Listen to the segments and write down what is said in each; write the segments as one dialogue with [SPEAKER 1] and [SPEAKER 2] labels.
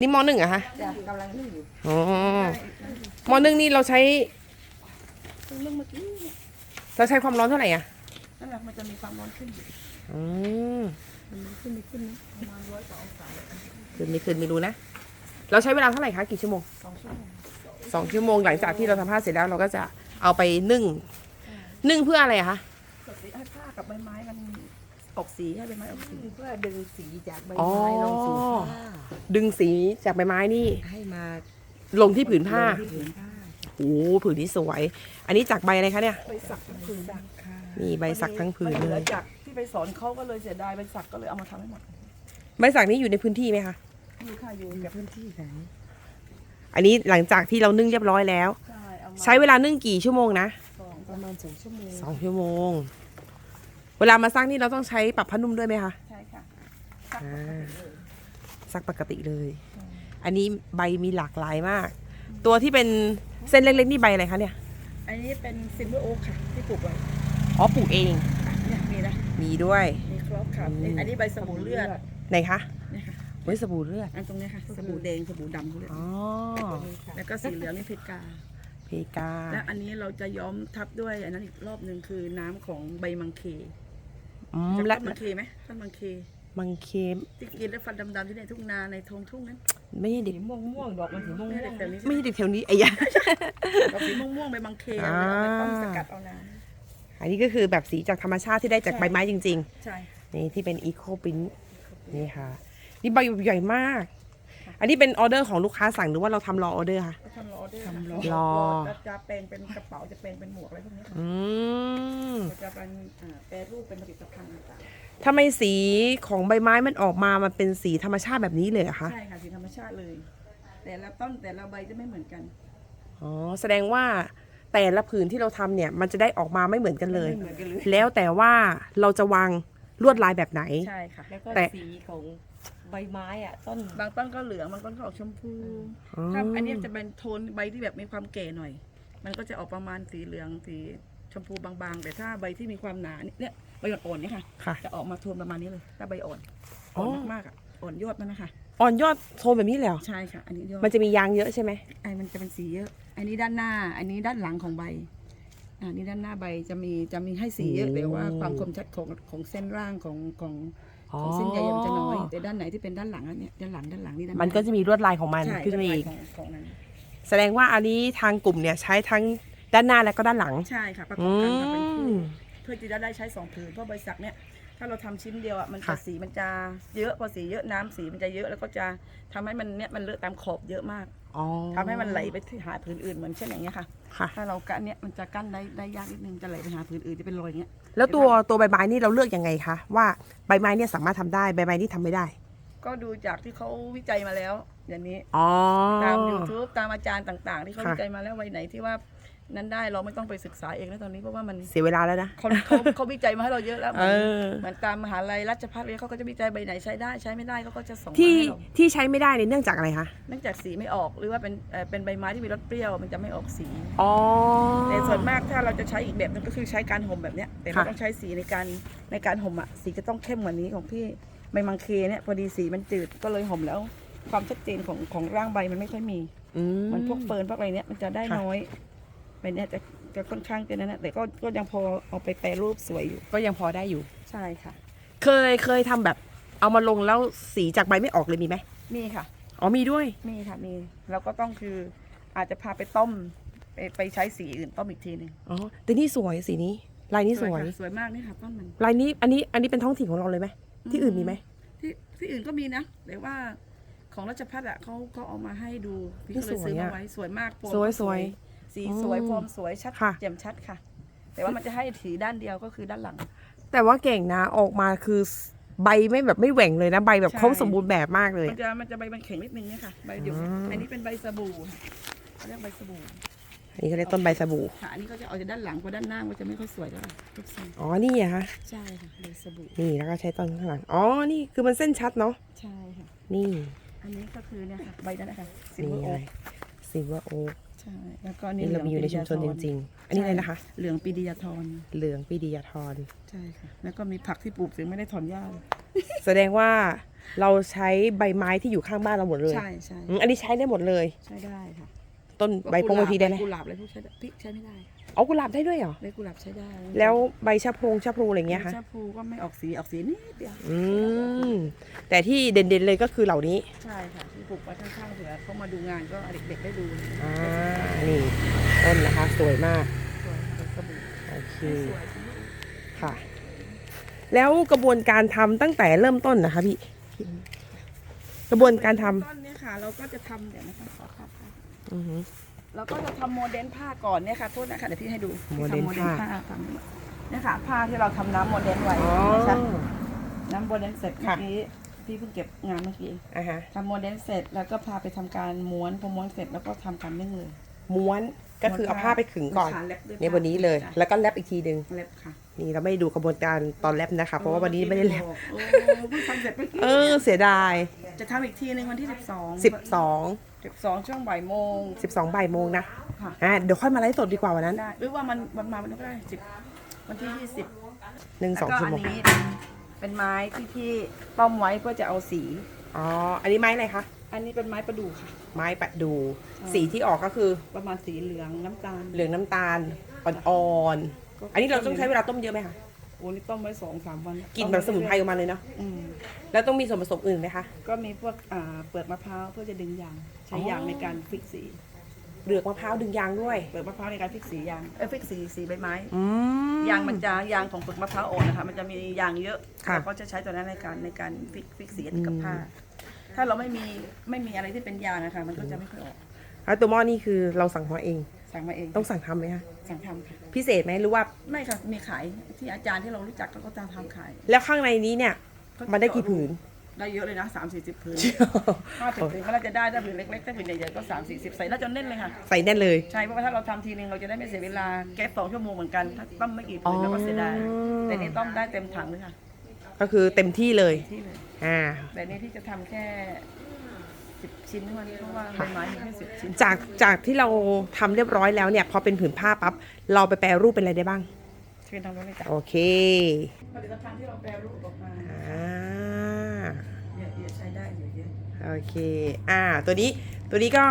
[SPEAKER 1] นี่มหนึ่งเหรอะคะ
[SPEAKER 2] จ้ะกำลังนึ่งอยู่
[SPEAKER 1] อ๋อมหนึ่งนี่เราใช้
[SPEAKER 2] เพิ่งนึ่งเมื่อกี้เนี่ย
[SPEAKER 1] เราใช้ความร้อนเท่าไหร่อะ
[SPEAKER 2] นั่นแหละมันจะมีความร้อนขึ้นอยู่
[SPEAKER 1] อืม
[SPEAKER 2] มันมีขึ้นมีขึ้นนะประมาณร้อยกว่าองศา
[SPEAKER 1] คืนไม่คืนไม่รู้นะ เราใช้เวลาเท่าไหร่คะกี่ชั่วโมง
[SPEAKER 2] สองชั่วโมง
[SPEAKER 1] สองชั่วโมงหลังจากที่เราทำผ้าเสร็จแล้วเราก็จะเอาไปนึ่ง นึ่งเพื่ออะไรอะคะ
[SPEAKER 2] กดสีให้ผ้ากับใบไม้มัน ออกสีให้ใบไม้ออกสี
[SPEAKER 3] เพื่อดึงสีจากใบ
[SPEAKER 1] อ๋อ
[SPEAKER 3] ไม้ลงสู่ผ้า
[SPEAKER 1] ดึงสีจากใบไม้นี่
[SPEAKER 3] ให้มา
[SPEAKER 1] ลงที่ผืนผ้า
[SPEAKER 3] ลงที่ผืนผ้า
[SPEAKER 1] โอ้โหผืนนี้สวย อันนี้จากใบอะไรคะเนี่ย
[SPEAKER 2] ใบสักทั้งผืน
[SPEAKER 3] สักค่ะ
[SPEAKER 1] นี่ใบสักทั้งผืน
[SPEAKER 2] มัห
[SPEAKER 1] เล
[SPEAKER 2] ลือย จากที่ไปสอนเขาก็เลยเสียดายใบสักก็เลยเอามาทำให้หมด
[SPEAKER 1] ใบสักนี้อยู่ในพื้นที่ไหมคะ
[SPEAKER 2] อยู่ค่ะอยู่
[SPEAKER 3] อยู่
[SPEAKER 2] แบ
[SPEAKER 3] กับบพื้นที่ไหน
[SPEAKER 1] อันนี้หลังจากที่เรานึ่งเรียบร้อยแล้ว
[SPEAKER 2] ใช่เอามา
[SPEAKER 1] ใช้เวลานึ่งกี่ชั่วโมงนะ
[SPEAKER 2] สอง
[SPEAKER 3] ประมาณสองชั่วโมง
[SPEAKER 1] สองชั่วโมง เวลามาซักนี่เราต้องใช้ปรับผ้านุ่มด้วยไหมคะ
[SPEAKER 2] ใช่ค่ะสัก
[SPEAKER 1] อ่า
[SPEAKER 2] ปกติเลย
[SPEAKER 1] ซักปกติเลย อันนี้ใบมีหลากหลายมาก ตัวที่เป็นเส้นเล็กๆนี่ใบอะไรคะเนี่ย
[SPEAKER 2] อันนี้เป็นซิลเวอร์โอ๊คค่ะ ที่ปลูกไว้
[SPEAKER 1] อ๋อปลูกเอง
[SPEAKER 2] ค่ะเนี่ยมีนะ
[SPEAKER 1] มีด้วย
[SPEAKER 2] มีครอบค่ะ
[SPEAKER 1] อืม
[SPEAKER 2] อันนี้ใบสบู่เลือด
[SPEAKER 1] ไหนคะ
[SPEAKER 2] เนี่ยค่ะ
[SPEAKER 1] ไว้สบู่เลือด
[SPEAKER 2] อันตรงเนี้ยค่ะ สบู่แดง สบู่ดำเขาเรียก
[SPEAKER 1] อ๋อ
[SPEAKER 2] แล้วก็สีเหลืองนี่เพชรกา
[SPEAKER 1] เพกา
[SPEAKER 2] และอันนี้เราจะย้อมทับด้วยอันนั้นอีกรอบหนึ่งคือน้ำของใบมังเค
[SPEAKER 1] อืม
[SPEAKER 2] จาก
[SPEAKER 1] และ
[SPEAKER 2] ต้นมังเคไหมต้นมังเค
[SPEAKER 1] มังเคม
[SPEAKER 2] ที่กินแล้วฟันดำๆที่ในทุ่งนาในทงทุ่งนั้น
[SPEAKER 1] ไม่ใช่เด็
[SPEAKER 3] สี
[SPEAKER 1] ก
[SPEAKER 3] ม่วงม่วงๆดอกมันสีม่วง
[SPEAKER 2] ไม่
[SPEAKER 3] ม่ว
[SPEAKER 2] ใช่
[SPEAKER 3] ง
[SPEAKER 2] แต่นี้
[SPEAKER 1] ไม่ใช่เด็กแถวนี้ไอ้ยะ
[SPEAKER 2] เราสีม่วงๆใบมังเค
[SPEAKER 1] อ่า
[SPEAKER 2] เอาไปต้มสกัดเอาน้
[SPEAKER 1] อันนี้ก็คือแบบสีจากธรรมชาติที่ได้จากใบไม้จริงำ
[SPEAKER 2] ใช่
[SPEAKER 1] ๆ นี่ที่เป็นอีโคปินนี่ค่ะ นี่ใบใหญ่มาก อันนี้เป็นออเดอร์ของลูกค้าสั่งหรือว่าเราทำรอออเดอร์คะ
[SPEAKER 2] ก็ทำรอด้วย
[SPEAKER 3] ทำรอ
[SPEAKER 1] รอ
[SPEAKER 2] จะเป็นเป็นกระเป๋าจะเป็นเป็นหมวกอะไรพวกนี้ค่ะ
[SPEAKER 1] อืม
[SPEAKER 2] จะเป็นอ่าแปรรูปเป็นผลิตภัณฑ์ต่าง
[SPEAKER 1] ทำไมสีของใบไม้มันออกมามันเป็นสีธรรมชาติแบบนี้เลยเหรอะ
[SPEAKER 2] ๆ
[SPEAKER 1] คะ
[SPEAKER 2] ใช่ค่ะสีธรรมชาติเลย แต่ละต้นแต่ละใบจะไม่เหมือนกัน
[SPEAKER 1] อ๋อ แสดงว่าแต่ละผืนที่เราทำเนี่ย มันจะได้ออกมาไม่เหมือนกันเลย
[SPEAKER 2] ไม่เหมือนกันเลย
[SPEAKER 1] แล้วแต่ว่าเราจะวางลวดลายแบบไหน
[SPEAKER 2] ใช่ค่ะ
[SPEAKER 3] แล้วก็
[SPEAKER 1] แต่
[SPEAKER 3] สีของ ใบไม้อะต้น
[SPEAKER 2] บางต้นก็เหลืองบางต้นก็ออกชมพู
[SPEAKER 1] อ๋อ
[SPEAKER 2] ถ้าอันนี้จะเป็นโทนใบที่แบบมีความเก๋หน่อย มันก็จะออกประมาณสีเหลืองสีชมพูบางๆ แต่ถ้าใบที่มีความหนาเนี่ยใบอ่อนๆเนี่ยค่ะ
[SPEAKER 1] ค่ะ
[SPEAKER 2] จะออกมาโทนประมาณนี้เลย ถ้าใบอ่อน
[SPEAKER 1] อ๋
[SPEAKER 2] อ่
[SPEAKER 1] อ
[SPEAKER 2] อนมากๆอะอ่อนยอดมันนะคะ
[SPEAKER 1] อ่อนยอดโทนแบบนี้เลยเหรอ
[SPEAKER 2] ใช่ค่ะ อันนี้ยอด
[SPEAKER 1] มันจะมียางเยอะใช่ไหม
[SPEAKER 2] ไอ้มันจะเป็นสีเยอะ อันนี้ด้านหน้า อันนี้ด้านหลังของใบอ่านี่ด้านหน้าใบจะมีจะมีให้สีเยอะแต่ว่าความคมชัดของของเส้นร่างของของ ของเส้นใยมันจะน้อย แต่ด้านไหนที่เป็นด้านหลังอันเนี้ยด้านหลังด้านหลังนี่ด้านหา
[SPEAKER 1] มันก็จะมีลวดลายของมัน
[SPEAKER 2] ใช่
[SPEAKER 1] ขึ้นมาอีก
[SPEAKER 2] ของของนั้น
[SPEAKER 1] แสดงว่าอันนี้ทางกลุ่มเนี่ยใช้ทั้งด้านหน้าและก็ด้านหลัง
[SPEAKER 2] ใช่ค่ะประก
[SPEAKER 1] อื
[SPEAKER 2] อบกันค่ะเป็นคู่
[SPEAKER 1] ม
[SPEAKER 2] เพื่อที่จะได้ใช้สองผืนเพราะใบสักเนี่ยถ้าเราทำชิ้นเดียวอะมันจะ
[SPEAKER 1] ค่ะ
[SPEAKER 2] สีมันจะเยอะพอสีเยอะน้ำสีมันจะเยอะแล้วก็จะทำให้มันเนี่ยมันเลอะตามขอบเยอะมาก
[SPEAKER 1] อ๋อ
[SPEAKER 2] ทำให้มันไหลไปที่หาผืนอื่นเหมือนเช่นอย่างเงี้ยค่ะ
[SPEAKER 1] ค่ะ
[SPEAKER 2] ถ้าเรากั้นเนี่ยมันจะกั้นได้ได้ยากนิดนึงจะไหลไปหาผืนอื่นจะเป็นรอยอย่างเงี้ย
[SPEAKER 1] แล้วตัวตัวใบไม้นี่เราเลือกยังไงคะว่าใบไม้เนี่ยสามารถทำได้ใบไม้นี่ทำไม่ได้
[SPEAKER 2] ก็ดูจากที่เขาวิจัยมาแล้ว อย่างนี้
[SPEAKER 1] อ๋อ
[SPEAKER 2] ตาม YouTube ตามอาจารย์ต่าง ๆ ที่เขา
[SPEAKER 1] ค่ะ
[SPEAKER 2] วิจัยมาแล้วไว้ไหนที่ว่า นั้นได้เราไม่ต้องไปศึกษาเองแล้วตอนนี้เพราะว่ามัน
[SPEAKER 1] เสียเวลาแล้วนะ
[SPEAKER 2] เขาเขาเขาวิจัยมาให้เราเยอะแล้วเห
[SPEAKER 1] เอ
[SPEAKER 2] มือน
[SPEAKER 1] อ
[SPEAKER 2] เหมือนตามมหาลัยราชภัฏเลยเขาก็จะวิจัยใบไหนใช้ได้ใช้ไม่ได้เขาก็จะส่งมา
[SPEAKER 1] ที่
[SPEAKER 2] ให้เรา
[SPEAKER 1] ที่ใช้ไม่ได้เนี่ยเนื่องจากอะไรคะ
[SPEAKER 2] เนื่องจากสีไม่ออกหรือว่าเป็นเอ่อเป็นใบไม้ที่มีรสเปรี้ยวมันจะไม่ออกสี
[SPEAKER 1] อ๋อ
[SPEAKER 2] แต่ส่วนมากถ้าเราจะใช้อีกแบบนึงก็คือใช้การห่มแบบเนี้ยแต่ไม่
[SPEAKER 1] ค่ะ
[SPEAKER 2] ต้องใช้สีในการในการห่มอะสีจะต้องเข้มกว่านี้ของพี่ใบมังเคเนี่ยพอดีสีมันจืดก็เลยห่มแล้ว ความชัดเจนของของร่างใบมันไม่ค่อยมี
[SPEAKER 1] อืม
[SPEAKER 2] มันพวกเฟิร์นพวกอะไรเนี้ยมันจะได้
[SPEAKER 1] ค่ะ
[SPEAKER 2] น้อย ใบเนี้ยจะจะค่อนข้างจะนั่นนะแต่ก็ก็ยังพอเอาไปแปรรูปสวยอยู่
[SPEAKER 1] ก็ยังพอได้อยู่
[SPEAKER 2] ใช่ค่ะ
[SPEAKER 1] เคยเคยทำแบบ เอามาลงแล้วสีจากใบไม่ออกเลยมีไหม
[SPEAKER 2] มีค่ะ
[SPEAKER 1] อ๋อมีด้วย
[SPEAKER 2] มีค่ะมีแล้วก็ต้องคืออาจจะพาไปต้ม ไปไปใช้สีอื่นต้มอีกทีหนึ่ง
[SPEAKER 1] อ๋อแต่นี่สวยสีนี้ ลายนี้สวย
[SPEAKER 2] ค่ะสวยมากนี่ค่ะต้นมัน
[SPEAKER 1] ลายนี้อันนี้อันนี้เป็นท้องถิ่นของเราเลยไหมที่อื่นมีไหม
[SPEAKER 2] ที่ที่อื่นก็มีนะแต่ว่าของราชพัฒน์อะเขาเขาเอามาให้ดูพี่
[SPEAKER 1] นี่
[SPEAKER 2] ก็เลยซื้อ
[SPEAKER 1] สวย
[SPEAKER 2] มา
[SPEAKER 1] อะ
[SPEAKER 2] ไว้สวยมากโฟม
[SPEAKER 1] สวย
[SPEAKER 2] ก็
[SPEAKER 1] สวย
[SPEAKER 2] สีสวย
[SPEAKER 1] อืม
[SPEAKER 2] โฟมสวยชัด
[SPEAKER 1] ค่ะ
[SPEAKER 2] แจ่มชัดค่ะ แต่ว่ามันจะให้สีด้านเดียวก็คือด้านหลัง
[SPEAKER 1] แต่ว่าเก่งนะออกมาคือใบไม่แบบไม่แหว่งเลยนะใบแบบ
[SPEAKER 2] ใช่
[SPEAKER 1] ครบสมบูรณ์แบบมากเลย
[SPEAKER 2] มันจะมันจะใบมันแข็งนิดนึงเนี่ยค่ะใบเดียว
[SPEAKER 1] อืม
[SPEAKER 2] อันนี้เป็นใบสบู่ค่ะเขาเรียกใบสบู่
[SPEAKER 1] อันนี้เขาเรียกต้นใบสบู่
[SPEAKER 2] ค่ะอันนี้ก็จะเอาจากด้านหลังเพราะด้านหน้ามันจะไม่ค่อยสวยเท่าไหร่ทุกสี
[SPEAKER 1] อ๋อนี่อะคะ
[SPEAKER 2] ใช่ค่ะใบสบู่
[SPEAKER 1] นี่แล้วก็ใช้ต้นข้างหลังอ๋อนี่คือมันเส้นชัดเนาะ
[SPEAKER 2] ใช่ค่ะ
[SPEAKER 1] นี่
[SPEAKER 2] อันนี้ก็คือเนี่ยค่ะใบนั้นนะคะซิล
[SPEAKER 1] นี่
[SPEAKER 2] เวอร์
[SPEAKER 1] ไง
[SPEAKER 2] โอ๊ก
[SPEAKER 1] ซิลเวอร์โอ๊ก
[SPEAKER 2] ใช่แล้วก็
[SPEAKER 1] นี่เรามีอยู่ในชุมชนจริง ๆ อันนี้อะไรนะคะ
[SPEAKER 2] เหลืองปีดียาทร
[SPEAKER 1] เหลืองปีดียาทร
[SPEAKER 2] ใช่ค่ะ แล้วก็มีผักที่ปลูกถึงไม่ได้ถอนหญ้าเลย
[SPEAKER 1] แสดงว่าเราใช้ใบไม้ที่อยู่ข้างบ้านเราหมดเลย
[SPEAKER 2] ใช่ใช่
[SPEAKER 1] อืมอันนี้ใช้ได้หมดเลย
[SPEAKER 2] ใช้ได้ค่ะ
[SPEAKER 1] ต้นใบพงใบพีได้ไหม
[SPEAKER 2] กุหลาบอะไรพวกใช้ได้พริกใช้ไม่ได้
[SPEAKER 1] เอากุหลาบได้ด้วยเหรอ
[SPEAKER 2] ใบกุหลาบใช้ได้
[SPEAKER 1] แล้วใบชะพงชะพลูอะไรเงี้ยคะ
[SPEAKER 2] ชาพูก็ไม่ออกสีออกสีนิดเดียว
[SPEAKER 1] อืมแต่ที่เด่นๆเลยก็คือเหล่านี้
[SPEAKER 2] ใช่ค่ะที่ปลูกไว้ข้างๆเผื่อเขามาดูงานก็เด็กๆได้ดู
[SPEAKER 1] อ่านี่ต้นนะคะสวยมาก
[SPEAKER 2] สวยเป็นกระบี่
[SPEAKER 1] โอเค
[SPEAKER 2] สวย
[SPEAKER 1] ค่ะ แล้วกระบวนการทำตั้งแต่เริ่มต้นนะคะพี่กระบวนการทำ
[SPEAKER 2] ต้นเนี่ยค่ะ เราก็จะทำเดี๋ยวนะคะขอภาพค่ะ
[SPEAKER 1] อือหือ
[SPEAKER 2] เราก็จะทำโมเดลผ้าก่อนเนี่ยค่ะโทษนะคะเดี๋ยวพี่ให้ดู
[SPEAKER 1] โมเดล
[SPEAKER 2] ทำ
[SPEAKER 1] ผ้า
[SPEAKER 2] ทำเนี่ยค่ะผ้าที่เราทำน้ำโมเดลไว้
[SPEAKER 1] อ๋อ
[SPEAKER 2] นะคะน้ำโมเดลเสร็จเมื่
[SPEAKER 1] ค่ะ
[SPEAKER 2] อกี้พี่เพิ่งเก็บงานเมื่อกี้
[SPEAKER 1] อ่าฮะ
[SPEAKER 2] ทำโมเดลเสร็จแล้วก็พาไปทำการม้วนพอม้วนเสร็จแล้วก็ทำการนึ่งเลย
[SPEAKER 1] ม้วนก็คือเอาผ้าไปขึงก่อน
[SPEAKER 2] ค่ะแลบด้วย
[SPEAKER 1] ในวันนี้เลย
[SPEAKER 2] จ้ะ
[SPEAKER 1] แล้วก็แลบอีกทีหนึ่ง
[SPEAKER 2] แลบค่ะ
[SPEAKER 1] นี่เราไม่ได้ดูกระบวนการตอนแลบนะคะ เพราะว่าวันนี้ไม่ได้แลบ
[SPEAKER 2] โอ้เพิ่งทำเสร็จเมื่อกี้
[SPEAKER 1] เออเสียดาย
[SPEAKER 2] จะทำอีกทีหนึ่งวันที่สิบสอง
[SPEAKER 1] สิบสอง
[SPEAKER 2] สิบสองช่วงบ่ายโมง
[SPEAKER 1] สิบสองบ่ายโมงนะ
[SPEAKER 2] ค่ะ
[SPEAKER 1] อ่าเดี๋ยวค่อยมาไลฟ์สดดีกว่าวันนั้น
[SPEAKER 2] ได้หรือว่ามันวันมาวันนี้ก็ได้สิบวันที่ยี่สิบ
[SPEAKER 1] หนึ่งสอง
[SPEAKER 2] แล้วก็
[SPEAKER 1] ชั่ว
[SPEAKER 2] อั
[SPEAKER 1] โม
[SPEAKER 2] น
[SPEAKER 1] ง
[SPEAKER 2] นี้เป็นเป็นไม้ที่พี่ต้มไว้เพื่อจะเอาสี
[SPEAKER 1] อ๋อ อันนี้ไม้อะไรคะ
[SPEAKER 2] อันนี้เป็นไม้ประดู่ค่ะ
[SPEAKER 1] ไม้ประดู
[SPEAKER 2] ใช่
[SPEAKER 1] สีที่ออกก็คือ
[SPEAKER 2] ประมาณสีเหลืองน้ำตาล
[SPEAKER 1] เหลืองน้ำตาลอ่อนๆอันนี้เราต้องใช้เวลาต้มเยอะไหมคะ
[SPEAKER 2] โอ้นี่ต้มไว้สองสามวัน
[SPEAKER 1] กลินแบบสมุนไพรออกมาเลยเนาะ
[SPEAKER 2] อืม
[SPEAKER 1] แล้วต้องมีส่วนผสมอื่นไหมคะ
[SPEAKER 2] ก็มีพวกอ่าเปลือกมะพร้าวเพื่อจะดึงยาง ใช้
[SPEAKER 1] อ๋อ
[SPEAKER 2] ยางในการฟิกสี
[SPEAKER 1] เปลือกมะพร้าวดึงยางด้วย
[SPEAKER 2] เปลือกมะพร้าวในการฟิกสียางเอ้ยฟิกสีสีใบไม้
[SPEAKER 1] อืม
[SPEAKER 2] ยางมันจะยางของเปลือกมะพร้าวอ่อนนะคะ มันจะมียางเยอะ
[SPEAKER 1] ค่ะ
[SPEAKER 2] เราก็จะใช้ตัวนั้นในการในการฟิกฟิกสีกับผ้าถ้าเราไม่มีไม่มีอะไรที่เป็นยางนะคะมันก็จะไม่ค่อยออก
[SPEAKER 1] แล้วตัวหม้อนี่คือเราสั่งมาเอง
[SPEAKER 2] สั่งมาเอง
[SPEAKER 1] ต้องสั่งทำไหมคะ
[SPEAKER 2] สั่งทำค่ะ
[SPEAKER 1] พิเศษไหมหรือว่า
[SPEAKER 2] ไม่ค่ะมีขายที่อาจารย์ที่เรารู้จักเขาก็จะทำขาย
[SPEAKER 1] แล้วข้างในนี้เนี่ย มันได้กี่ผืน
[SPEAKER 2] ได้เยอะเลยนะสามสี่สิบผืนห้าสิบผืนก็น่าจะได้ถ้าผืนเล็กๆถ้าผืนใหญ่ๆก็สามสี่สิบใส่น่าจะแน่นเลยค่ะ
[SPEAKER 1] ใส่แน่นเลย
[SPEAKER 2] ใช่เพราะว่าถ้าเราทำทีนึงเราจะได้ไม่เสียเวลาแก๊สสองชั่วโมงเหมือนกันถ้าต้มไม่กี่ผืนเราก็เสียดาย
[SPEAKER 1] อ๋อ
[SPEAKER 2] แต่นี่ต้มได้เต็มถังเลยค่ะ
[SPEAKER 1] ก็คือเต็มที่เลย
[SPEAKER 2] ที่เลย
[SPEAKER 1] อ่า
[SPEAKER 2] แต่นี่ที่จะทำแค่ สิบชิ้นเท่านั้นเพราะว่าใบไม้มีแค่สิบชิ้น
[SPEAKER 1] จากจากที่เราทำเรียบร้อยแล้วเนี่ย พอเป็นผืนผ้าปั๊บเราไปแปรรูปเป็นอะไรได้บ้าง
[SPEAKER 2] เชิญทำได้เลยจ้ะ
[SPEAKER 1] โอเค
[SPEAKER 2] ผลิตภัณฑ์ที่เราแปรรูปออกมา
[SPEAKER 1] อ่า
[SPEAKER 2] เยอะๆใช้ได้เยอะ
[SPEAKER 1] โอเค อ่า ตัวนี้ ตัวนี้ก็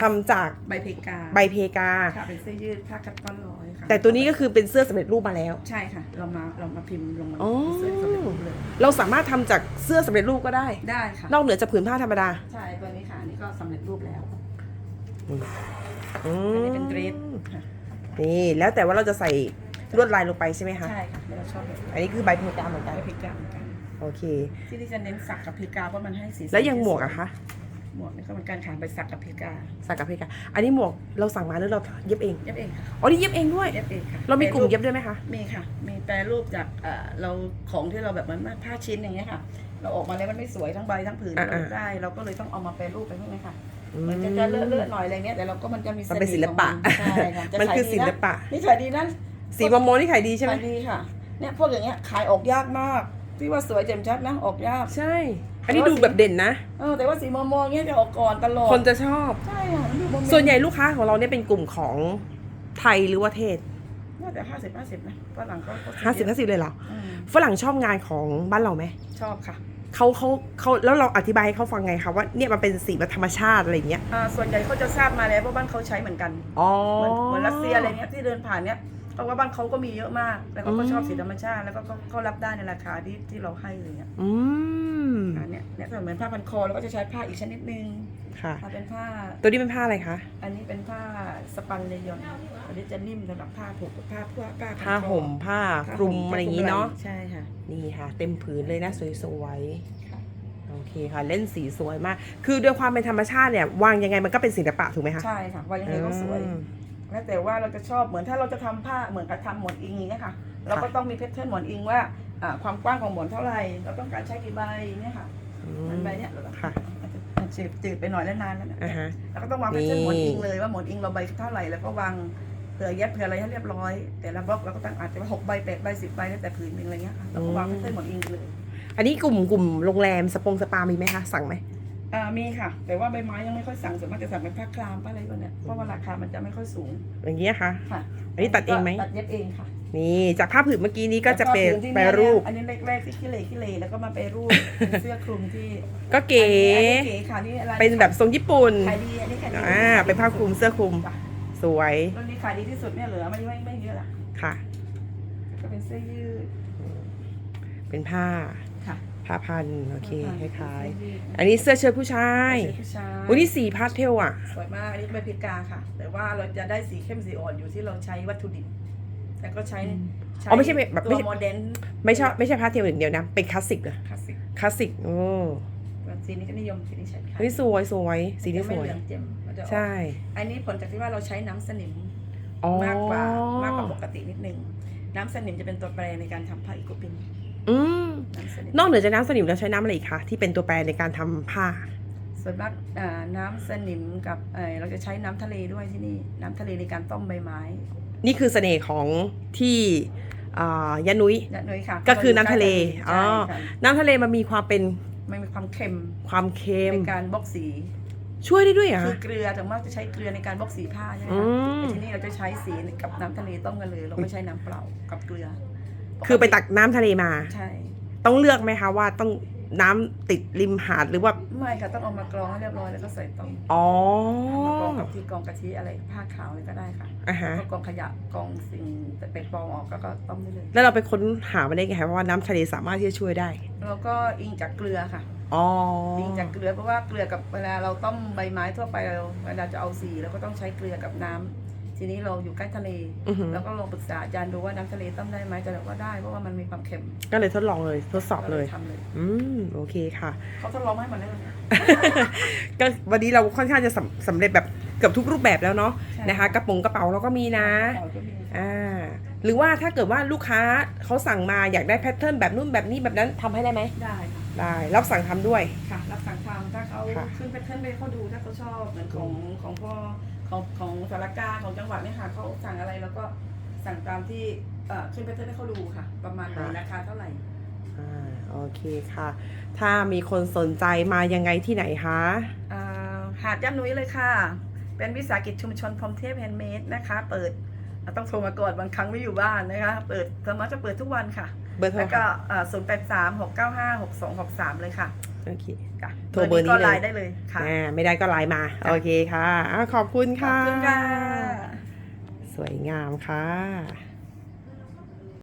[SPEAKER 1] ทำจาก
[SPEAKER 2] ๆใบเพกา
[SPEAKER 1] ใบเพกา
[SPEAKER 2] ค่ะเป็นเสื้อยืดผ้าคัตตอนร้อยค่ะ
[SPEAKER 1] แต่ตัวนี้ก็คือเป็นเสื้อสำเร็จรูปมาแล้ว
[SPEAKER 2] ใช่ค่ะ เรามาเรามาพิมพ์ลงมา
[SPEAKER 1] อ๋อ
[SPEAKER 2] เสื้อสำเร็จรูปเลย
[SPEAKER 1] เราสามารถทำจากเสื้อสำเร็จรูปก็ได้
[SPEAKER 2] ได้ค่ะ
[SPEAKER 1] นอกเหนือจากผืนผ้าธรรมดา
[SPEAKER 2] ใช่ตัวนี้ค่ะอันนี่ก็สำเร็จรูปแล้ว
[SPEAKER 1] อื
[SPEAKER 2] อัน
[SPEAKER 1] ม
[SPEAKER 2] นี้เป็นเดรสค่ะ
[SPEAKER 1] นี่แล้วแต่ว่าเราจะใส่ลวดลายลงไปใช่ไหมคะ
[SPEAKER 2] ใช่ค่ะเราชอบแบบ
[SPEAKER 1] อันนี้คือใบเพกาเหมือนกัน
[SPEAKER 2] ใบเพกาเหมือนกัน
[SPEAKER 1] โอเค
[SPEAKER 2] ที่ที่จะเน้นสักกับเพกาเพราะมันให้สีสัน
[SPEAKER 1] แล้วอยังหมวกอะคะ
[SPEAKER 2] หมวกนี่ก็เหมือนกันค่ะไปสักกับเพกา
[SPEAKER 1] สักกับเพกาอันนี้หมวกเราสั่งมาหรือเราเย็บเอง
[SPEAKER 2] เย็บเองค่ะ
[SPEAKER 1] อ๋อนี่เย็บเองด้วย
[SPEAKER 2] เย็บเองค่ะ
[SPEAKER 1] เรามีกลุ่ม
[SPEAKER 2] แป
[SPEAKER 1] เย็บด้วยไหมคะ
[SPEAKER 2] มีค่ะ มีแปรรูปจากเอ่อเราของที่เราแบบเหมือนผ้าชิ้นอย่างเงี้ยค่ะเราออกมาแล้วมันไม่สวยทั้งใบทั้งผืน
[SPEAKER 1] อ่า
[SPEAKER 2] เราได้ เราก็เลยต้องเอามาแปรรูปไปพวกนี้ค่ะเหมือนจะจะเลอะเลอะๆหน่อยอะไรเงี้ยแต่เราก็มันจะมี
[SPEAKER 1] มันเป็น
[SPEAKER 2] ส
[SPEAKER 1] ศิ
[SPEAKER 2] ห์
[SPEAKER 1] ลปะ
[SPEAKER 2] ของมันใช่ค่ะจะ
[SPEAKER 1] มันคือ
[SPEAKER 2] ขายดี
[SPEAKER 1] ศิลปะ
[SPEAKER 2] นี่ขายดีนะ
[SPEAKER 1] สีมอมโมนี่ขายดีใช่ไหม
[SPEAKER 2] ขายดีค่ะเนี่ยพวกอย่างเงี้ยขายออกยากมากที่ว่าสวยเจ่มชัดนะออกยาก
[SPEAKER 1] ใช่ อันนี้ดูแบบเด่นนะ
[SPEAKER 2] เออแต่ว่าสีมอมๆเงี้ยจะออกก่อนตลอด
[SPEAKER 1] คนจะชอบ
[SPEAKER 2] ใช่ค่ะมันดูโมเมนต์
[SPEAKER 1] ส่วนใหญ่ลูกค้าของเราเนี่ยเป็นกลุ่มของไทยหรือว่าเทศ
[SPEAKER 2] น่าจะห้าสิบห้าสิบนะฝรั่งก็ก็
[SPEAKER 1] ห้าสิบห้าสิบเลยเหรอ
[SPEAKER 2] อืม
[SPEAKER 1] ฝรั่งชอบงานของบ้านเราไหม
[SPEAKER 2] ชอบค่ะ
[SPEAKER 1] เขาเขาเขาแล้วเราอธิบายให้เขาฟังไงคะว่าเนี่ยมันเป็นสีแบบธรรมชาติอะไรอย่างเงี้ย
[SPEAKER 2] อ่าส่วนใหญ่เขาจะทราบมาแล้วเพราะบ้านเขาใช้เหมือนกัน
[SPEAKER 1] อ๋อ
[SPEAKER 2] เหมือนเหมือนรัสเซียอะไรเงี้ยที่เดินผ่านเนี้ยเพราะว่าบ้านเขาก็มีเยอะมาก แล้วเขาก็
[SPEAKER 1] อืม
[SPEAKER 2] ชอบสีธรรมชาติ แล้วก็เขาเขารับได้ในราคาที่ที่เราให้อะไรเงี้ย
[SPEAKER 1] อืม
[SPEAKER 2] อ่าเนี่ยเนี่ยเหมือนผ้าพันคอเราก็จะใช้ผ้าอีกชนิดนึง
[SPEAKER 1] ค่ะ
[SPEAKER 2] ถ้าเป็นผ้า
[SPEAKER 1] ตัวนี้เป็นผ้าอะไรคะ
[SPEAKER 2] อันนี้เป็นผ้าสปันเลยอนอันนี้จะนิ่มสำหรับผ้าผูกผ้าผ้าผ้าพันคอ
[SPEAKER 1] ผ้าห่มผ้า
[SPEAKER 2] ผ้า
[SPEAKER 1] คลุมอะไรอย่างงี้เนาะ
[SPEAKER 2] ใช่ค่ะ
[SPEAKER 1] นี่ค่ะ เต็มผืนเลยนะสวย
[SPEAKER 2] ค่ะ
[SPEAKER 1] ๆโอเคค่ะเล่นสีสวยมาก คือด้วยความเป็นธรรมชาติเนี่ยวางยังไงมันก็เป็นศิลปะถูกไหมคะ
[SPEAKER 2] ใช่ค่ะว่ายังไงก็สวย
[SPEAKER 1] อืม
[SPEAKER 2] แล้วแต่ว่าเราจะชอบเหมือนถ้าเราจะทำผ้าเหมือนกับทำหมอนอิงอย่างเงี้ยค่ะ เราก็ต้องมีแพทเทิร์นหมอนอิงว่าอ่า ความกว้างของหมอนเท่าไหร่ เราต้องการใช้กี่ใบเนี่ยค่ะ
[SPEAKER 1] อื
[SPEAKER 2] มัน
[SPEAKER 1] ม
[SPEAKER 2] ใบเนี่ยเราต้อง
[SPEAKER 1] ค่ะ
[SPEAKER 2] อาจจะจืดจืดไปหน่อยแล้วนานแล้วนะ
[SPEAKER 1] อ่าฮะ
[SPEAKER 2] แล้วก็ต้องวางแพทเทิร์นหมอนอิง
[SPEAKER 1] นี่
[SPEAKER 2] เลยว่าหมอนอิงเราใบเท่าไหร่แล้วก็วางเผื่อเย็บเผื่ออะไรให้เรียบร้อย แต่ละบล็อกเราก็ต้องอาจจะว่าหกใบแปดใบสิบใบแล้วแต่ผืนหนึ่งอะไรเงี้ยค่ะเราก็วางแพทเทิร์นหมอนอิงไปเลย
[SPEAKER 1] อันนี้กลุ่มกลุ่มโรงแรมสปงสปามีไหมคะสั่งไหม
[SPEAKER 2] อ่ามีค่ะ แต่ว่าใบไม้ยังไม่ค่อยสั่งส่วนมากจะสั่งเป็นผ้าคลามผ้าอะไรพวกเนี้ยเพราะว่าราคามันจะไม่ค่อยสูง
[SPEAKER 1] อย่างเงี้ยค่ะ
[SPEAKER 2] ค่ะ
[SPEAKER 1] อันนี้ตัดเองไหม
[SPEAKER 2] ตัดเย็บเองค่ะ
[SPEAKER 1] นี่จากผ้าผืนเมื่อกี้นี้ก็จะเป็น
[SPEAKER 2] แล้วผืที่
[SPEAKER 1] แปรรูป
[SPEAKER 2] อันนี้แรกๆที่ขี้เหร่ขี้เหร่แล้วก็มาแปรรูปเป็นเสื้อคลุมที่
[SPEAKER 1] ก็เก๋
[SPEAKER 2] อันนี้เก๋ค่ะนี่อะไร
[SPEAKER 1] เป็นแบบทรงญี่ปุ่น
[SPEAKER 2] ขายดีอันนี้ขายดี
[SPEAKER 1] อ่าเป็นผ้าคลุมเสื้อคลุม
[SPEAKER 2] จ้ะ
[SPEAKER 1] สวย
[SPEAKER 2] รุ่นนี้ขายดีที่สุดเนี่ยเหลือไม่ไม่ไม่เยอะละ
[SPEAKER 1] ค่ะ
[SPEAKER 2] ก็เป็นเสื้อยืด
[SPEAKER 1] เป็นผ้า
[SPEAKER 2] ค่ะ
[SPEAKER 1] ผ้าพันโอเคคล้าย
[SPEAKER 2] เสื้อยืด
[SPEAKER 1] ๆอันนี้เสื้อเชิ้ตผู้ชาย
[SPEAKER 2] เสื้อผู้ชาย
[SPEAKER 1] อุ้ยนี่สีพาสเทลอะ
[SPEAKER 2] สวยมากอันนี้เป็นเพกาค่ะ แต่ว่าเราจะได้สีเข้มสีอ่อนอยู่ที่เราใช้วัตถุดิบ แต่ก็ใช้
[SPEAKER 1] อ๋อไม่ใช่แบบ
[SPEAKER 2] ตั
[SPEAKER 1] ไม่
[SPEAKER 2] ว
[SPEAKER 1] ใช่
[SPEAKER 2] โมเดร์น
[SPEAKER 1] ไม่ใช่ไม่ใช่พาสเทลอย่างเดียวนะ เป็นคลาสสิกนะ
[SPEAKER 2] คลาสสิก
[SPEAKER 1] คลาสสิกโอ้
[SPEAKER 2] สีนี้ก็นิยมสีนี้ใช้ค่ะ
[SPEAKER 1] อันนี้สวยสวยสีนี้ส
[SPEAKER 2] ไม่
[SPEAKER 1] วย
[SPEAKER 2] เหลืองเจ็มมันจะออก
[SPEAKER 1] ใช่
[SPEAKER 2] อันนี้ผลจากที่ว่าเราใช้น้ำสนิม
[SPEAKER 1] อ๋อ
[SPEAKER 2] มากกว่ามากกว่าปกตินิดนึง น้ำสนิมจะเป็นตัวแปรในการทำผ้าอีโกปิน
[SPEAKER 1] อืม
[SPEAKER 2] น้ำสนิม
[SPEAKER 1] นอกเหนือจากน้ำสนิมแล้วใช้น้ำอะไรอีกคะที่เป็นตัวแปรในการทำผ้า
[SPEAKER 2] ส่วนมากอ่าน้ำสนิมกับเอ่อเราจะใช้น้ำทะเลด้วยที่นี่ น้ำทะเลในการต้มใบไม้
[SPEAKER 1] นี่คือเสน่ห์ของที่อ่ายานุ้ย
[SPEAKER 2] ยะนุ้ยค่ะ
[SPEAKER 1] ก็คือน้ำทะเลอ๋
[SPEAKER 2] ใช่
[SPEAKER 1] อ
[SPEAKER 2] ค่ะ
[SPEAKER 1] น้ำทะเลมันมีความเป็น
[SPEAKER 2] มันมีความเค็ม
[SPEAKER 1] ความเค็ม
[SPEAKER 2] ในการบล็อกสี
[SPEAKER 1] ช่วยได้ด้วยเหร
[SPEAKER 2] คือ
[SPEAKER 1] อะ
[SPEAKER 2] เกลือถึงมากจะใช้เกลือในการบล็อกสีผ้าใช่ไหม
[SPEAKER 1] อื
[SPEAKER 2] คะ
[SPEAKER 1] ม
[SPEAKER 2] แต่ที่นี่เราจะใช้สีกับน้ำทะเลต้มกันเลย เราไม่ใช้น้ำเปล่ากับเกลือ
[SPEAKER 1] คือไปตักน้ำทะเลมา
[SPEAKER 2] ใช่
[SPEAKER 1] ต้องเลือกไหมคะว่าต้อง น้ำติดริมหาดหรือว่า
[SPEAKER 2] ไม่ค่ะต้องเอามากรองให้เรียบร้อยแล้วก็ใส่ต้ม
[SPEAKER 1] อ๋อ
[SPEAKER 2] มากรองกับที่กรองกะทิอะไรผ้าขาวอะไรก็ได้ค่ะ
[SPEAKER 1] อะฮะ
[SPEAKER 2] ก็กรองขยะกรองสิ่งแต่เป็นปองออกแล้วก็ต้มได้เลย
[SPEAKER 1] แล้วเราไปค้นหามาได้ไงคะว่าน้ำทะเลสามารถที่จะช่วยได้
[SPEAKER 2] แล้วก็อิงจากเกลือค่ะ
[SPEAKER 1] อ๋อ
[SPEAKER 2] อิงจากเกลือเพราะว่าเกลือกับเวลาเราต้มใบไม้ทั่วไปเราเวลาจะเอาสีเราก็ต้องใช้เกลือกับน้ำ ทีนี้เราอยู่ใกล้ทะเล
[SPEAKER 1] อือหือ
[SPEAKER 2] แล้วก็ลองปรึกษาอาจารย์ดูว่าน้ำทะเลต้มได้ไหมอาจารย์บอกว่าได้เพราะว่ามันมีความเค็ม
[SPEAKER 1] ก็เลยทดลองเลยทดสอบเลย
[SPEAKER 2] ก็ทำเลย
[SPEAKER 1] อืมโอเคค่ะ
[SPEAKER 2] เขาทดลองมาให้หมดแล้วนะ
[SPEAKER 1] ก็วันนี้เราค่อนข้างจะสำสำเร็จแบบเกือบทุกรูปแบบแล้วเนาะ
[SPEAKER 2] ใช่
[SPEAKER 1] นะคะ กระโปรงกระเป๋าเราก็มีนะ
[SPEAKER 2] กระเป๋าก็มี
[SPEAKER 1] อ่า หรือว่าถ้าเกิดว่าลูกค้าเขาสั่งมาอยากได้แพทเทิร์นแบบนู่นแบบนี้แบบนั้นทำให้ได้ไหม
[SPEAKER 2] ได้ค่ะ
[SPEAKER 1] ได้รับสั่งทำด้วย
[SPEAKER 2] ค่ะรับสั่งทำถ้าเขา
[SPEAKER 1] ค่ะ
[SPEAKER 2] ขึ้นแพทเทิร์นไปเขาดูถ้าเขาชอบเหมือนของของพ่อ ของของสารกลารของจังหวัดเนี่ยค่ะเขาสั่งอะไรแล้วก็สั่งตามที่เอ่อขึ้นแพทเทิร์นให้เขาดูค่ะ ประมาณไหนราคาเท่าไหร่
[SPEAKER 1] อ่าโอเคค่ะ ถ้ามีคนสนใจมายังไงที่ไหนคะ
[SPEAKER 2] อ่าหาดย่านนุ้ยเลยค่ะ เป็นวิสาหกิจชุมชนพรหมเทพแฮนด์เมดนะคะ เปิดอะต้องโทรมาก่อนบางครั้งไม่อยู่บ้านนะคะ เปิดสามารถจะเปิดทุกวันค่ะ
[SPEAKER 1] เบอร์โทร
[SPEAKER 2] แล้วก็
[SPEAKER 1] ค่ะ
[SPEAKER 2] ศูนย์แปดสามหกเก้าห้าหกสองหกสามเลยค่ะ
[SPEAKER 1] โอเค
[SPEAKER 2] ค่ะ
[SPEAKER 1] โทรเบอร์นี้
[SPEAKER 2] ก็
[SPEAKER 1] เลย
[SPEAKER 2] ไลน์ได้เลยค่ะ
[SPEAKER 1] อ่าไม่ได้ก็ไลน์มา
[SPEAKER 2] ค่ะ
[SPEAKER 1] โอเคค่ะอ่าขอบคุณ
[SPEAKER 2] ขอบ
[SPEAKER 1] ค่ะ
[SPEAKER 2] คุณค่ะ
[SPEAKER 1] สวยงามค่ะ